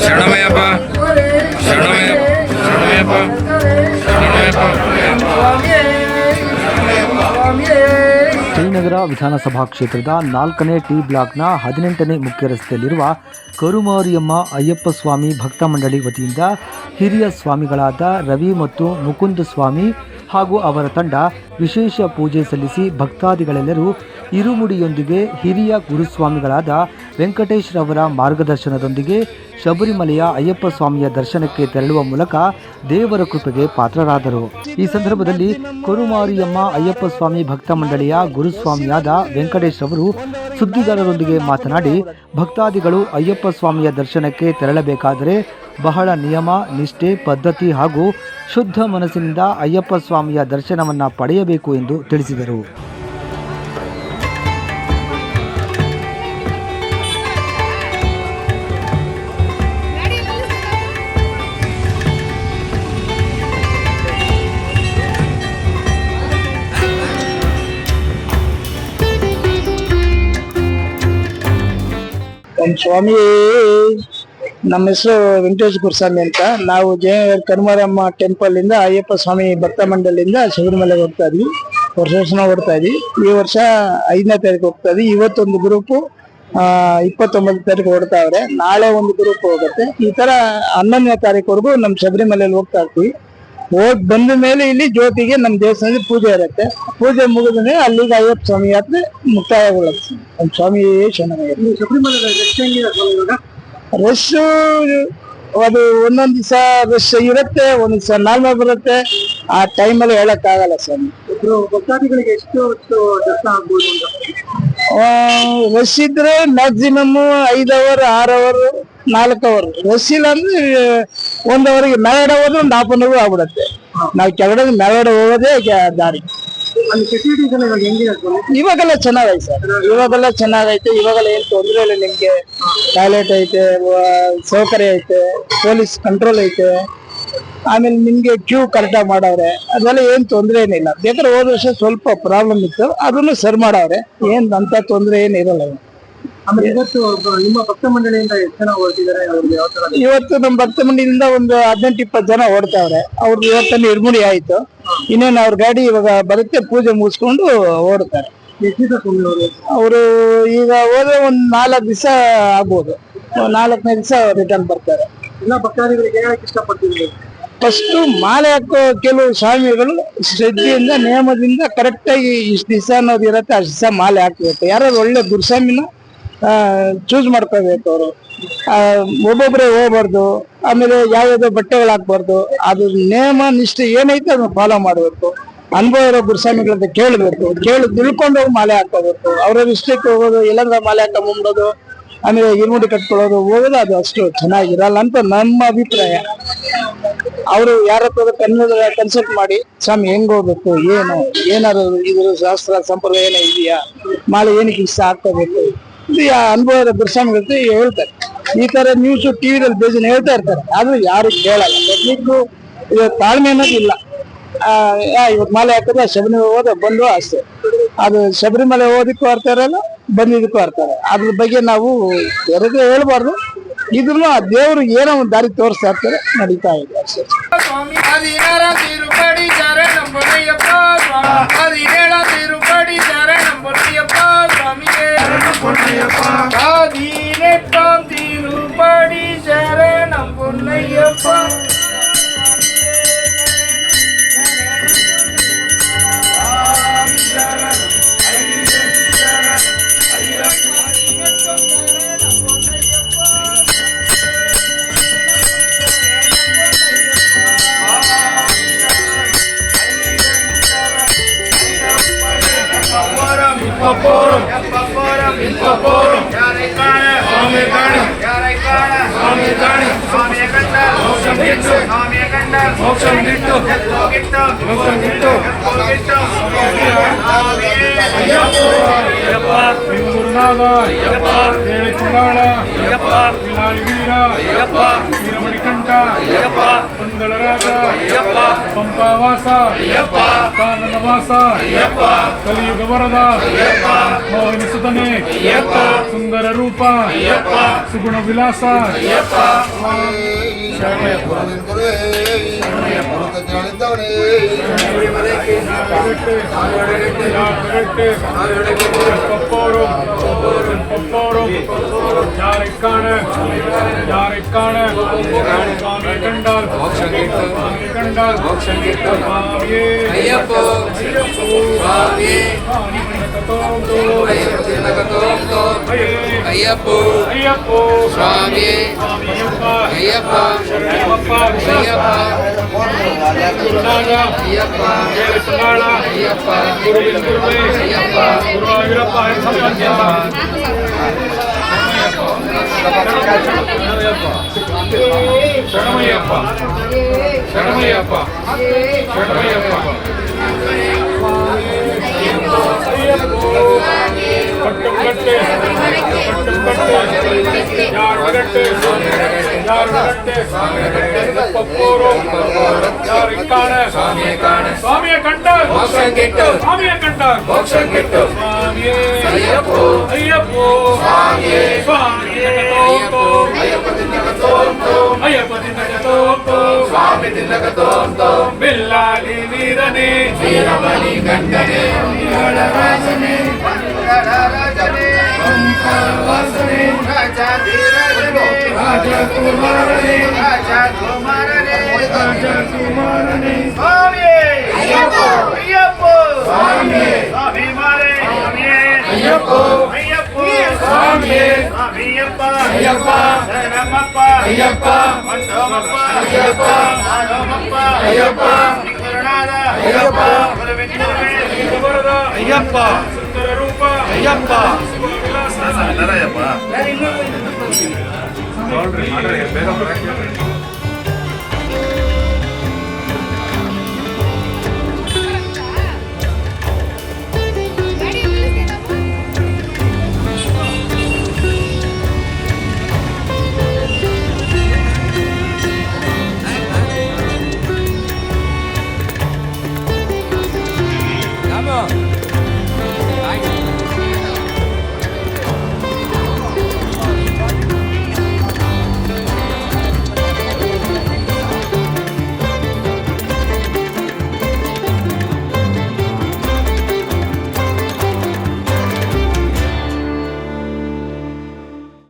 ಶರಣಮಯ್ಯಪ್ಪ ಶರಣಮಯ ಶರಣಮಯಪ್ಪ ಶ್ರೀನಗರ ವಿಧಾನಸಭಾ ಕ್ಷೇತ್ರದ ನಾಲ್ಕನೇ ಟಿ ಬ್ಲಾಕ್ನ ಹದಿನೆಂಟನೇ ಮುಖ್ಯ ರಸ್ತೆಯಲ್ಲಿರುವ ಕರುಮಾರಿಯಮ್ಮ ಅಯ್ಯಪ್ಪ ಸ್ವಾಮಿ ಭಕ್ತ ಮಂಡಳಿ ವತಿಯಿಂದ ಹಿರಿಯ ಸ್ವಾಮಿಗಳಾದ ರವಿ ಮತ್ತು ಮುಕುಂದ ಸ್ವಾಮಿ ಹಾಗೂ ಅವರ ತಂಡ ವಿಶೇಷ ಪೂಜೆ ಸಲ್ಲಿಸಿ ಭಕ್ತಾದಿಗಳೆಲ್ಲರೂ ಇರುಮುಡಿಯೊಂದಿಗೆ ಹಿರಿಯ ಗುರುಸ್ವಾಮಿಗಳಾದ ವೆಂಕಟೇಶ್ ರವರ ಮಾರ್ಗದರ್ಶನದೊಂದಿಗೆ ಶಬರಿಮಲೆಯ ಅಯ್ಯಪ್ಪ ಸ್ವಾಮಿಯ ದರ್ಶನಕ್ಕೆ ತೆರಳುವ ಮೂಲಕ ದೇವರ ಕೃಪೆಗೆ ಪಾತ್ರರಾದರು. ಈ ಸಂದರ್ಭದಲ್ಲಿ ಕೊರುಮಾರಿಯಮ್ಮ ಅಯ್ಯಪ್ಪ ಸ್ವಾಮಿ ಭಕ್ತ ಮಂಡಳಿಯ ಗುರುಸ್ವಾಮಿಯಾದ ವೆಂಕಟೇಶ್ ಅವರು ಸುದ್ದಿಗಾರರೊಂದಿಗೆ ಮಾತನಾಡಿ, ಭಕ್ತಾದಿಗಳು ಅಯ್ಯಪ್ಪ ಸ್ವಾಮಿಯ ದರ್ಶನಕ್ಕೆ ತೆರಳಬೇಕಾದರೆ ಬಹಳ ನಿಯಮ, ನಿಷ್ಠೆ, ಪದ್ಧತಿ ಹಾಗೂ ಶುದ್ಧ ಮನಸ್ಸಿನಿಂದ ಅಯ್ಯಪ್ಪ ಸ್ವಾಮಿಯ ದರ್ಶನವನ್ನು ಪಡೆಯಬೇಕು ಎಂದು ತಿಳಿಸಿದರು. ನಮ್ಮ ಸ್ವಾಮಿ. ನಮ್ಮ ಹೆಸರು ವೆಂಕಟೇಶ್ ಗುರುಸ್ವಾಮಿ ಅಂತ. ನಾವು ಜಯ ಕನುಮಾರಮ್ಮ ಟೆಂಪಲ್ ಇಂದ ಅಯ್ಯಪ್ಪ ಸ್ವಾಮಿ ಭಕ್ತ ಮಂಡಳಿಯಿಂದ ಶಬರಿಮಲೆಗೆ ಹೋಗ್ತಾ ಇದ್ವಿ. ವರ್ಷ ವರ್ಷ ಹೋಗ್ತಾ ಇದ್ವಿ. ಈ ವರ್ಷ ಐದನೇ ತಾರೀಕು ಹೋಗ್ತಾ ಇದ್ವಿ. ಇವತ್ತೊಂದು ಗ್ರೂಪು ಇಪ್ಪತ್ತೊಂಬತ್ತು ತಾರೀಕು ಹೊಡ್ತಾವ್ರೆ ನಾಳೆ ಒಂದು ಗ್ರೂಪ್ ಹೋಗುತ್ತೆ. ಈ ತರ ಹನ್ನೊಂದನೇ ತಾರೀಕುವರೆಗೂ ನಮ್ಮ ಶಬರಿಮಲೆಯಲ್ಲಿ ಹೋಗ್ತಾ ಇರ್ತೀವಿ. ಹೋಗ್ ಬಂದ ಮೇಲೆ ಇಲ್ಲಿ ಜ್ಯೋತಿಗೆ ನಮ್ಮ ದೇವಸ್ಥಾನದಲ್ಲಿ ಪೂಜೆ ಇರುತ್ತೆ. ಪೂಜೆ ಮುಗಿದ ಮೇಲೆ ಅಲ್ಲಿಗೆ ಅಯ್ಯಪ್ಪ ಸ್ವಾಮಿ ಯಾತ್ರೆ ಮುಕ್ತಾಯಗೊಳ್ಳುತ್ತೆ. ನಮ್ಮ ಸ್ವಾಮಿ ಶರಣಮಯ್ಯ ರಶ್ ಅದು ಒಂದೊಂದ್ ದಿವಸ ರಶ್ ಇರುತ್ತೆ ಒಂದ್ ದಿವಸ ನಾರ್ಮಲ್ ಬರುತ್ತೆ. ಆ ಟೈಮಲ್ಲಿ ಹೇಳಕ್ ಆಗಲ್ಲ ಸ್ವಾಮಿ. ಭಕ್ತಾದಿಗಳಿಗೆ ಎಷ್ಟು ದರ್ಶನ ಆಗ್ಬೋದು ರಶ್ ಇದ್ರೆ ಮ್ಯಾಕ್ಸಿಮಮ್ ಐದ್ ಅವರ್ ಆರ್ ಅವರ್ ನಾಲ್ಕು ಅವರ್ ಇಲ್ಲ ಅಂದ್ರೆ ಒಂದು ಅವರಿಗೆ ಮೆರಡ್ ಹೋದ್ರೆ ಒಂದು ಹಾಫ್ ಅನ್ ಅವರ್ ಆಗ್ಬಿಡುತ್ತೆ. ನಾವು ಕೆಳಗಡೆ ಮೆರಡ್ ಹೋಗೋದೇ ದಾರಿ. ಇವಾಗೆಲ್ಲ ಚೆನ್ನಾಗೈತೆ ಸರ್. ಇವಾಗೆಲ್ಲ ಚೆನ್ನಾಗೈತೆ. ಇವಾಗೆಲ್ಲ ಏನು ತೊಂದರೆ ಇಲ್ಲ ನಿಮ್ಗೆ. ಟಾಯ್ಲೆಟ್ ಐತೆ ಸೌಕರ್ಯ ಐತೆ ಪೊಲೀಸ್ ಕಂಟ್ರೋಲ್ ಐತೆ. ಆಮೇಲೆ ನಿಮ್ಗೆ ಕ್ಯೂ ಕರೆಕ್ಟಾಗಿ ಮಾಡವ್ರೆ. ಅದೆಲ್ಲ ಏನ್ ತೊಂದರೆ ಏನಿಲ್ಲ. ಬೇಕಾದ್ರೆ ಹೋದ ವರ್ಷ ಸ್ವಲ್ಪ ಪ್ರಾಬ್ಲಮ್ ಇತ್ತು. ಅದನ್ನು ಸರಿ ಮಾಡವ್ರೆ. ಏನ್ ಅಂತ ತೊಂದ್ರೆ ಏನಿರಲ್ಲ. ಆಮೇಲೆ ಇವತ್ತು ನಿಮ್ಮ ಭಕ್ತ ಮಂಡಳಿಯಿಂದ ಎಷ್ಟು ಜನ ಹೊರಟಿದ್ದಾರೆ? ಅವ್ರಿಗೆ ಯಾವ ತರ ಇವತ್ತು ನಮ್ಮ ಭಕ್ತ ಮಂಡಿಯಿಂದ ಒಂದು ಹದಿನೆಂಟು ಇಪ್ಪತ್ತು ಜನ ಓಡ್ತಾವ್ರೆ ಅವ್ರದ್ದು ಇವತ್ತಲ್ಲಿ ಇರ್ಮುಡಿ ಆಯ್ತು. ಇನ್ನೇನು ಅವ್ರ ಗಾಡಿ ಇವಾಗ ಬರುತ್ತೆ ಪೂಜೆ ಮುಗಿಸ್ಕೊಂಡು ಓಡ್ತಾರೆ ಎಷ್ಟು ದಿವಸ ಸ್ವಾಮಿ ಅವರು ಅವರು ಈಗ ಹೋದ್ರೆ ಒಂದ್ ನಾಲ್ಕು ದಿವಸ ಆಗ್ಬೋದು. ನಾಲ್ಕನೇ ದಿವಸ ರಿಟರ್ನ್ ಬರ್ತಾರೆ. ಎಲ್ಲ ಭಕ್ತಾದಿಗಳಿಗೆ ಹೇಳಕ್ ಫಸ್ಟ್ ಮಾಲೆ ಹಾಕೋ ಕೆಲವು ಸ್ವಾಮಿಗಳು ಶ್ರದ್ಧೆಯಿಂದ ನಿಯಮದಿಂದ ಕರೆಕ್ಟ್ ಆಗಿ ಇಷ್ಟು ದಿವಸ ಅನ್ನೋದು ಇರುತ್ತೆ ಅಷ್ಟು ದಿವಸ ಮಾಲೆ ಹಾಕ್ಬೇಕು. ಯಾರಾದ್ರು ಒಳ್ಳೆ ಗುರುಸ್ವಾಮಿನ ಚೂಸ್ ಮಾಡ್ಕೋಬೇಕು ಅವರು. ಒಬ್ಬೊಬ್ಬರೇ ಹೋಗ್ಬಾರ್ದು, ಆಮೇಲೆ ಯಾವ್ಯಾವ್ದೋ ಬಟ್ಟೆಗಳು ಹಾಕ್ಬಾರ್ದು, ಅದು ನೇಮ, ನಿಷ್ಠೆ ಏನೈತೆ ಅದನ್ನ ಫಾಲೋ ಮಾಡಬೇಕು. ಅನುಭವ ಇರೋ ಗುರುಸ್ವಾಮಿಗಳಂತ ಕೇಳಬೇಕು, ಕೇಳಿ ತಿಳ್ಕೊಂಡು ಹೋಗಿ ಮಾಲೆ ಹಾಕೋಬೇಕು ಅವರ ಇಷ್ಟಕ್ಕೆ ಹೋಗೋದು, ಎಲ್ಲಂದ್ರೆ ಮಾಲೆ ಹಾಕೊಂಬಿಡೋದು ಆಮೇಲೆ ಇರ್ಮುಡಿ ಕಟ್ಕೊಳ್ಳೋದು, ಹೋಗೋದು, ಅದು ಅಷ್ಟು ಚೆನ್ನಾಗಿರಲ್ಲ ಅಂತ ನಮ್ಮ ಅಭಿಪ್ರಾಯ. ಅವರು ಯಾರ ಹತ್ರ ಕನ್ನಡ ಕನ್ಸಲ್ಟ್ ಮಾಡಿ, ಸ್ವಾಮಿ ಹೆಂಗ್ ಹೋಗ್ಬೇಕು, ಏನು, ಏನಾದ್ರು ಇದ್ರ ಶಾಸ್ತ್ರ ಸಂಪ್ರದಾಯ ಏನೋ ಇದೆಯಾ, ಮಾಲೆ ಏನಕ್ಕೆ ಇಷ್ಟ ಹಾಕೋಬೇಕು ಇದು ಅನುಭವದ ಹತ್ರ ಹೇಳ್ತಾರೆ. ಈ ತರ ನ್ಯೂಸ್ ಟಿವಿದಲ್ಲಿ ಬೇಜನ್ ಹೇಳ್ತಾ ಇರ್ತಾರೆ. ಆದ್ರೂ ಯಾರು ಕೇಳಲ್ಲ. ಇದು ತಾಳ್ಮೆ ಅನ್ನೋದು ಇಲ್ಲ. ಇವತ್ತು ಮಾಲೆ ಹಾಕಿದ್ರೆ ಶಬರಿಮಲೆ ಹೋದ ಬಂದು ಅಷ್ಟೇ ಅದು ಶಬರಿಮಲೆ ಹೋದಕ್ಕೂ ಇರಲ್ಲ, ಬಂದಿದ್ದಕ್ಕೂ ಇರಲ್ಲ. ಅದ್ರ ಬಗ್ಗೆ ನಾವು ಬೇರೆದೇ ಹೇಳ್ಬಾರ್ದು. ಇದ್ರೂ ಆ ದೇವರು ಏನೋ ಒಂದು ದಾರಿ ತೋರಿಸ್ತಾ ಇರ್ತಾರೆ, ನಡೀತಾ ಇದೆ. ಅಷ್ಟೇ మోక్షం గిట్టు మోక్షం గిట్టు అయ్యప్ప దేవకుండాళ వీర వీరమణికంఠ పందల రాజ పంపావాస కానవాస కలియుగ వరద మోహిని సుతనే సుందర రూప సుగుణ విలాస Ya. ஒப்போரும் ஒப்போரும் யாரைக்கான யாரைக்கான சுவாமியை கண்டால் சுவாமியை கண்டால் சுவாமியே. ஐயப்போ சுவாமியே. ஐயப்போ ஐயப்போ சுவாமியே. ஐயப்பா ஐயப்பா. ஐயப்பா. ಗುರುನಾಗ ಸುಮಾಳ ಗುರು ವೀರಪ್ಪ ಶರಣಮಯ್ಯಪ್ಪ ಶರಣಮಯ್ಯಪ್ಪ ಶರಣಮಯ್ಯಪ್ಪ ಪಟ್ಟು ಕಟ್ಟೆ ಪಟ್ಟು ಕಟ್ಟೆ ಯಾರು ಕಟ್ಟೆ சுவாமியை கண்ட மோட்சம் கிட்டு. சுவாமியை கண்ட மோட்சம் கிட்டு சுவாமியே ஐயப்போ. ஐயப்போ. சுவாமியே சுவாமியே ஐயப்போ. ஐயப்போ வீரனே. வீரம ರಾಜಕುಮಾರನೇ ರಾಜಕುಮಾರನೇ ಸ್ವಾಮಿಯೇ ಅಯ್ಯಪ್ಪೋ ಅಯ್ಯಪ್ಪೋ ಸ್ವಾಮಿಯೇ ಸ್ವಾಮಿ ಮಾರೇ ಸ್ವಾಮಿಯೇ ಅಯ್ಯಪ್ಪೋ ಅಯ್ಯಪ್ಪೋ ಸ್ವಾಮಿಯೇ ಸ್ವಾಮಿಯಪ್ಪ ಅಯ್ಯಪ್ಪ ಶರಣಮಪ್ಪ ಅಯ್ಯಪ್ಪ ಮಂಟೋಮಪ್ಪ ಅಯ್ಯಪ್ಪ ಆರೋಮಪ್ಪ ಅಯ್ಯಪ್ಪ ಗುರುನಾಥ ಅಯ್ಯಪ್ಪ ಗುರುವಿಂದುವೆ ಗುರುವರದ ಅಯ್ಯಪ್ಪ ಸುಂದರ ರೂಪ ಅಯ್ಯಪ್ಪ Todo el remate